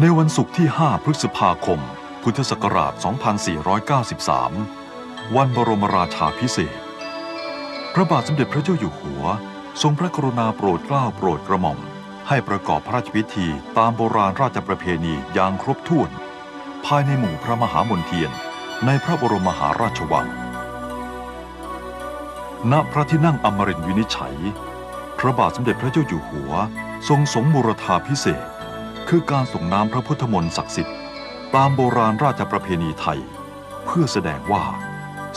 ในวันศุกร์ที่ 5 พฤษภาคม พุทธศักราช 2493 วันบรมราชาพิเศษ พระบาทสมเด็จพระเจ้าอยู่หัว ทรงพระกรุณาโปรดเกล้าโปรดกระหม่อม ให้ประกอบพระราชพิธีตามโบราณราชประเพณีอย่างครบถ้วน ภายในหมู่พระมหามนเทียน ในพระบรมมหาราชวัง ณ พระที่นั่งอมรินทร์วินิจฉัย พระบาทสมเด็จพระเจ้าอยู่หัว ทรงสมบูรธาพิเศษ คือการส่งน้ำพระพุทธมนต์ศักดิ์สิทธิ์ตามโบราณราชประเพณีไทย เพื่อแสดงว่า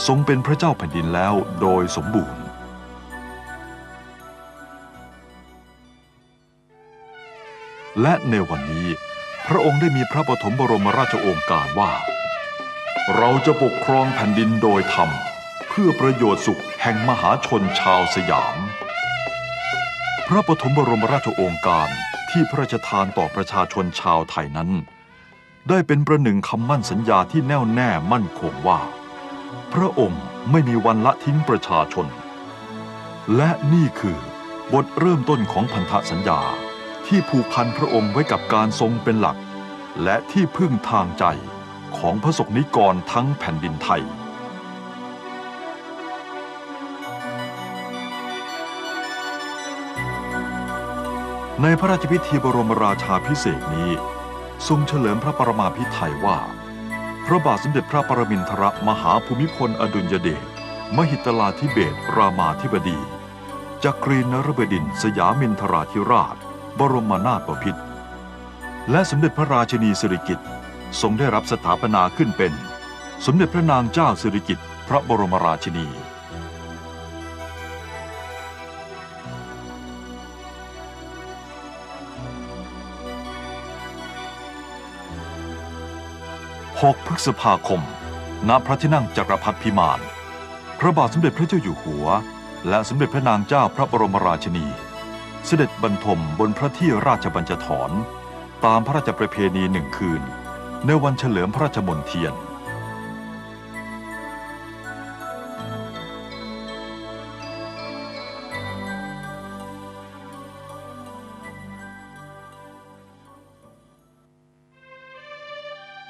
ทรงเป็นพระเจ้าแผ่นดินแล้วโดยสมบูรณ์ และในวันนี้ พระองค์ได้มีพระปฐมบรมราชโองการว่า เราจะปกครองแผ่นดินโดยธรรม เพื่อประโยชน์สุขแห่งมหาชนชาวสยาม พระปฐมบรมราชโองการ ที่พระราชทานต่อประชาชนชาวไทยนั้น ได้เป็นประหนึ่งคำมั่นสัญญาที่แน่วแน่มั่นคงว่า พระองค์ไม่มีวันละทิ้งประชาชน และนี่คือบทเริ่มต้นของพันธสัญญาที่ผูกพันพระองค์ไว้กับการทรงเป็นหลัก และที่พึ่งทางใจของพระสกนิกรทั้งแผ่นดินไทย ในพระราชพิธีบรมราชาพิเศษนี้ ทรงเฉลิมพระปรมาภิไธยว่า พระบาทสมเด็จพระปรมินทรมหาภูมิพลอดุลยเดชมหิตลาธิเบศรามาธิบดีจักรีนรบดินสยามินทราธิราช บรมนาถบพิตรและสมเด็จพระราชินีสิริกิติ์ทรงได้รับสถาปนาขึ้นเป็น สมเด็จพระนางเจ้าสิริกิติ์พระบรมราชินี 6 พฤษภาคม ณ พระที่นั่งจักรพรรดิพิมาน พระบาทสมเด็จพระเจ้าอยู่หัว และสมเด็จพระนางเจ้าพระบรมราชินี เสด็จบรรทมบนพระที่ราชบัญจถรตามพระราชประเพณีหนึ่งคืน ในวันเฉลิมพระราชมนเทียน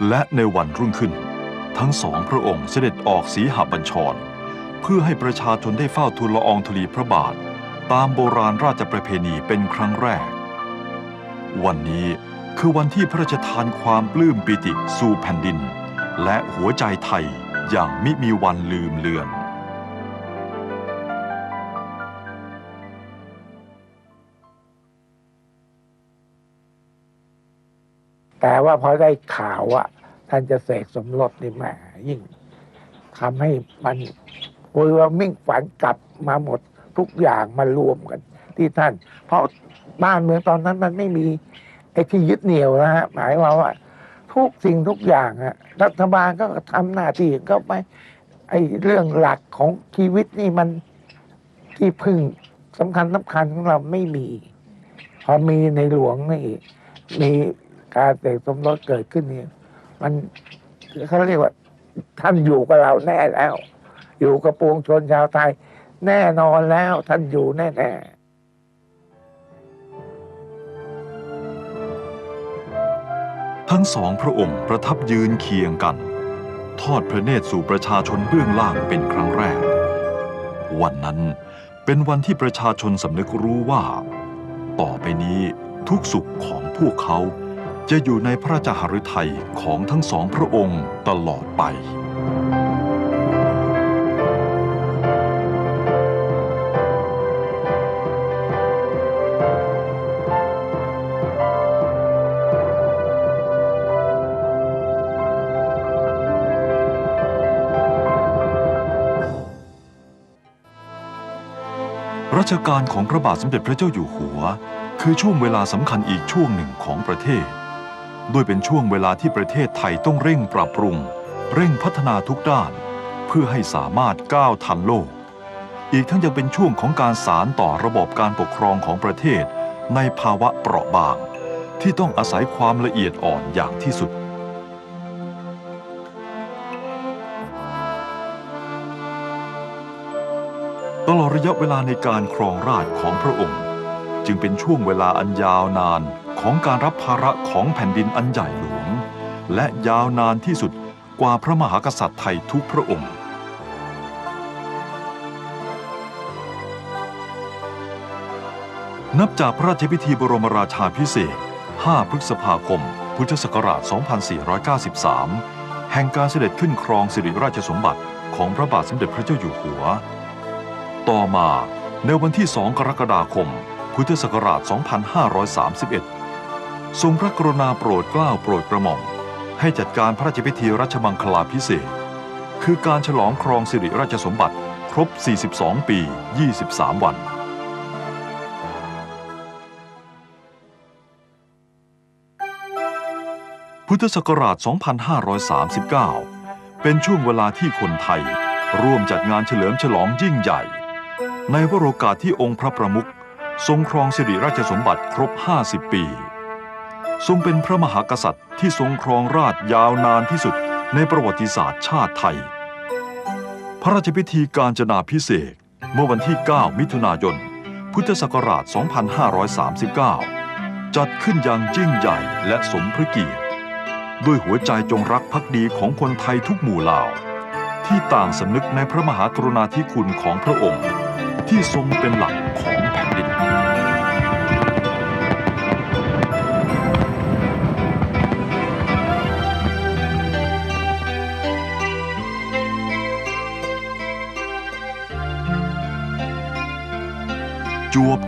และในวันรุ่งขึ้น ทั้งสองพระองค์เสด็จออกสีหบัญชร เพื่อให้ประชาชนได้เฝ้าทูลละอองธุลีพระบาท ตามโบราณราชประเพณีเป็นครั้งแรก วันนี้คือวันที่พระราชทานความปลื้มปิติสู่แผ่นดิน และหัวใจไทยอย่างมิมีวันลืมเลือน แต่ว่าพอได้ข่าวว่าท่านจะเสกสมรสนี่แหมยิ่งทำให้มันเวอร์มิ่งฝันกลับมาหมดทุกอย่างมารวมกัน ที่ท่าน เพราะบ้านเมืองตอนนั้นมันไม่มีไอ้ที่ยึดเหนี่ยวนะฮะหมายควาว่า ทุกสิ่งทุกอย่างอะรัฐบาลก็ทำหน้าที่ก็ไปไอ้เรื่องหลักของชีวิตนี่มันที่พึ่งสำคัญสำคัญของเราไม่มี พอมีในหลวงนี่มี การเสกสมรสเกิดขึ้นเนี่ย มันเขาเรียกว่า ท่านอยู่กับเราแน่แล้ว อยู่กับปวงชนชาวไทย แน่นอนแล้วท่านอยู่แน่แน่ๆทั้งสองพระองค์ประทับยืนเคียงกัน ทอดพระเนตรสู่ประชาชนเบื้องล่างเป็นครั้งแรก วันนั้นเป็นวันที่ประชาชนสำนึกรู้ว่า ต่อไปนี้ทุกสุขของพวกเขา จะอยู่ในพระราชหฤทัยของทั้งสองพระองค์ตลอดไป รัชกาลของพระบาทสมเด็จพระเจ้าอยู่หัว คือช่วงเวลาสำคัญอีกช่วงหนึ่งของประเทศ ด้วยเป็นช่วงเวลาที่ประเทศไทยต้องเร่งปรับปรุง เร่งพัฒนาทุกด้าน เพื่อให้สามารถก้าวทันโลก อีกทั้งยังเป็นช่วงของการสารต่อระบบการปกครองของประเทศ ในภาวะเปราะบาง ที่ต้องอาศัยความละเอียดอ่อนอย่างที่สุดตลอดระยะเวลาในการครองราชของพระองค์ จึงเป็นช่วงเวลาอันยาวนาน ของการรับภาระของแผ่นดินอันใหญ่หลวง และยาวนานที่สุดกว่าพระมหากษัตริย์ไทยทุกพระองค์นับจากพระราชพิธีบรมราชาพิเศษ 5 พฤษภาคม พุทธศักราช 2493 แห่งการเสด็จขึ้นครองสิริราชสมบัติของพระบาทสมเด็จพระเจ้าอยู่หัว ต่อมาในวันที่ 2 กรกฎาคม พุทธศักราช 2531 ทรงพระกรุณาโปรดเกล้าโปรดกระหม่อมให้จัดการพระราชพิธีรัชมังคลาพิเศษ คือการฉลองครองสิริราชสมบัติครบ 42 ปี 23 วัน พุทธศักราช 2539 เป็นช่วงเวลาที่คนไทย ร่วมจัดงานเฉลิมฉลองยิ่งใหญ่ ในวโรกาสที่องค์พระประมุขทรงครองสิริราชสมบัติครบ 50 ปี ทรงเป็นพระมหากษัตริย์ที่ทรงครองราชยาวนานที่สุดในประวัติศาสตร์ชาติไทย พระราชพิธีการจนาพิเศษเมื่อวันที่ 9 มิถุนายน พุทธศักราช 2539 จัดขึ้นอย่างยิ่งใหญ่และสมพระเกียรติ ด้วยหัวใจจงรักภักดีของคนไทยทุกหมู่เหล่า ที่ต่างสำนึกในพระมหากรุณาธิคุณของพระองค์ ที่ทรงเป็นหลักของ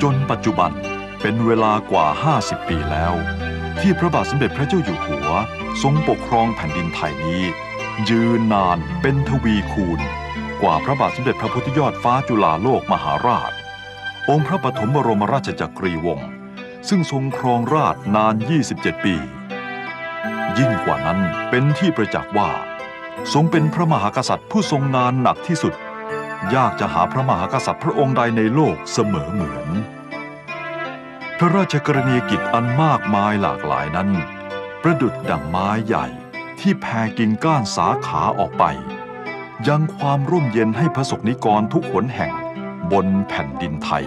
จนปัจจุบันเป็นเวลากว่า 50 ปีแล้ว ที่พระบาทสมเด็จพระเจ้าอยู่หัว ทรงปกครองแผ่นดินไทยนี้ ยืนนานเป็นทวีคูณ กว่าพระบาทสมเด็จพระพุทธยอดฟ้าจุฬาโลกมหาราช องค์พระปฐมบรมราชจักรีวงศ์ซึ่งทรงครองราชนาน 27 ปี ยิ่งกว่านั้นเป็นที่ประจักษ์ว่า ทรงเป็นพระมหากษัตริย์ผู้ทรงงานหนักที่สุด ยากจะหาพระมหากษัตริย์พระองค์ใดในโลกเสมอเหมือน พระราชกรณียกิจอันมากมายหลากหลายนั้น ประดุดดั่งไม้ใหญ่ที่แผ่กิ่งก้านสาขาออกไป ยังความร่มเย็นให้พระสกนิกรทุกหนแห่งบนแผ่นดินไทย